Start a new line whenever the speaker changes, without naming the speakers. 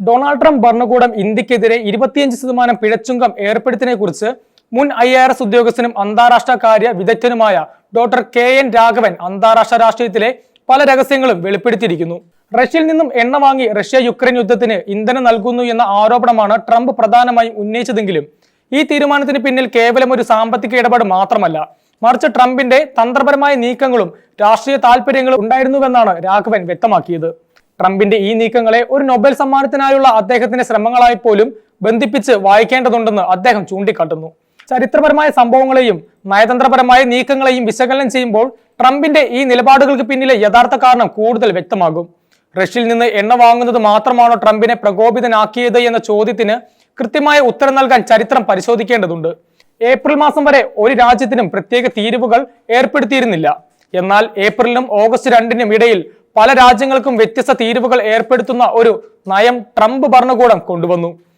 Donald Trump ഭരണകൂടം ഇന്ത്യക്കെതിരെ ഇരുപത്തിയഞ്ച് ശതമാനം പിഴച്ചുങ്കം ഏർപ്പെടുത്തിയതിനെ കുറിച്ച് മുൻ ഐ ആർ എസ് ഉദ്യോഗസ്ഥനും അന്താരാഷ്ട്ര കാര്യ വിദഗ്ധനുമായ ഡോക്ടർ കെ എൻ രാഘവൻ അന്താരാഷ്ട്ര രാഷ്ട്രീയത്തിലെ പല രഹസ്യങ്ങളും വെളിപ്പെടുത്തിയിരിക്കുന്നു. റഷ്യയിൽ നിന്നും എണ്ണ വാങ്ങി റഷ്യ യുക്രൈൻ യുദ്ധത്തിന് ഇന്ധനം നൽകുന്നു എന്ന ആരോപണമാണ് ട്രംപ് പ്രധാനമായും ഉന്നയിച്ചതെങ്കിലും ഈ തീരുമാനത്തിന് പിന്നിൽ കേവലം ഒരു സാമ്പത്തിക ഇടപാട് മാത്രമല്ല. മറിച്ച് ട്രംപിന്റെ തന്ത്രപരമായ നീക്കങ്ങളും രാഷ്ട്രീയ താൽപര്യങ്ങളും ഉണ്ടായിരുന്നുവെന്നാണ് രാഘവൻ വ്യക്തമാക്കിയത്. ട്രംപിന്റെ ഈ നീക്കങ്ങളെ ഒരു നൊബേൽ സമ്മാനത്തിനായുള്ള അദ്ദേഹത്തിന്റെ ശ്രമങ്ങളായി പോലും ബന്ധിപ്പിച്ച് വായിക്കേണ്ടതുണ്ടെന്ന് അദ്ദേഹം ചൂണ്ടിക്കാട്ടുന്നു. ചരിത്രപരമായ സംഭവങ്ങളെയും നയതന്ത്രപരമായ നീക്കങ്ങളെയും വിശകലനം ചെയ്യുമ്പോൾ ട്രംപിന്റെ ഈ നിലപാടുകൾക്ക് പിന്നിലെ യഥാർത്ഥ കാരണം കൂടുതൽ വ്യക്തമാകും. റഷ്യയിൽ നിന്ന് എണ്ണ വാങ്ങുന്നത് മാത്രമാണോ ട്രംപിനെ പ്രകോപിതനാക്കിയത് എന്ന ചോദ്യത്തിന് കൃത്യമായ ഉത്തരം നൽകാൻ ചരിത്രം പരിശോധിക്കേണ്ടതുണ്ട്. ഏപ്രിൽ മാസം വരെ ഒരു രാജ്യത്തിനും പ്രത്യേക തീരുവകൾ ഏർപ്പെടുത്തിയിരുന്നില്ല. എന്നാൽ ഏപ്രിലിനും ഓഗസ്റ്റ് രണ്ടിനും ഇടയിൽ പല രാജ്യങ്ങൾക്കും വ്യത്യസ്ത തീരുവകൾ ഏർപ്പെടുത്തുന്ന ഒരു നയം ട്രംപ് ഭരണകൂടം കൊണ്ടുവന്നു.